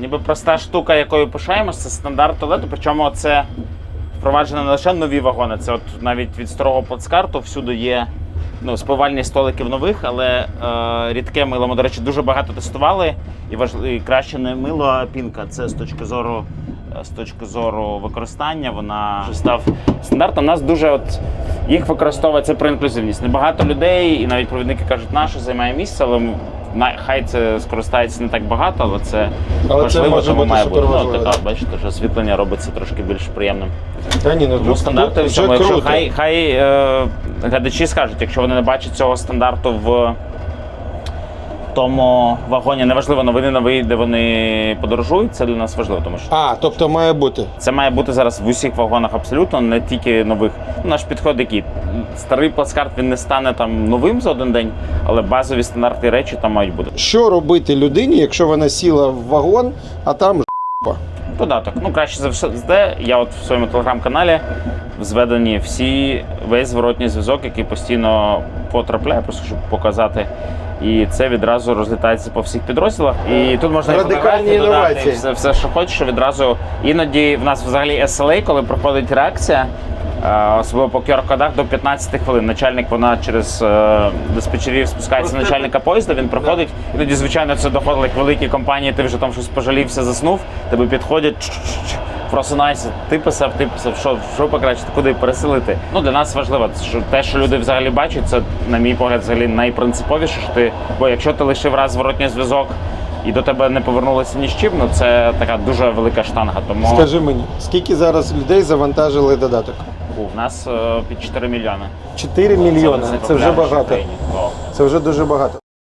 ніби проста штука, якою пишаємося, це стандарт туалету. Причому це впроваджено не лише нові вагони. Це от навіть від старого плацкарту всюди є ну, спивальні столики в нових, але е, рідке мило ми, до речі, дуже багато тестували. І, важ... і краще не мило, а пінка. Це з точки зору. е, З точки зору використання вона вже став стандартом. У нас дуже от їх використовується про інклюзивність. Небагато людей, і навіть провідники кажуть, наше займає місце, але хай це скористається не так багато, але це Але це важливо, може тому бути має бути. Ну, суперважливо, да. бачите, що освітлення робиться трошки більш приємним. Та ні, ну Тому тут, стандарти тут в вже цьому, якщо круто. хай, хай е, глядачі скажуть, якщо вони не бачать цього стандарту в тому вагоні, неважливо, новини новий, де вони подорожують, це для нас важливо, тому що А, тобто має бути. це має бути зараз в усіх вагонах абсолютно, не тільки нових. Ну, Наш підход який старий плацкарт він не стане там новим за один день, але базові стандартні речі там мають бути. Що робити людині, якщо вона сіла в вагон, а там ж**па? Додаток. Ну, краще за все, я от в своєму телеграм-каналі зведені всі весь зворотній зв'язок, який постійно потрапляє, просто щоб показати. І це відразу розлітається по всіх підрозділах. І тут можна Радикальні інновації. все, все, що хочеш, відразу іноді в нас взагалі SLA, коли проходить реакція. Е, Особливо по QR-кодах до 15 хвилин. Начальник вона через е, диспетчерів спускається на начальника поїзда, він проходить. Іноді, звичайно, це доходило як великі компанії, ти вже там щось пожалівся, заснув, тебе підходять. «Чш-чш-чш, Просинайся, ти писав, ти писав, що, що покращити, куди переселити. Ну для нас важливо, що те, що люди взагалі бачать, це, на мій погляд, взагалі найпринциповіше. Що ти, бо якщо ти лишив раз зворотній зв'язок і до тебе не повернулося ні з чим, ну це така дуже велика штанга. Тому Скажи мені, скільки зараз людей завантажили додаток? У нас е, під 4 мільйони. 4 мільйони. Це вже багато. Це вже дуже багато.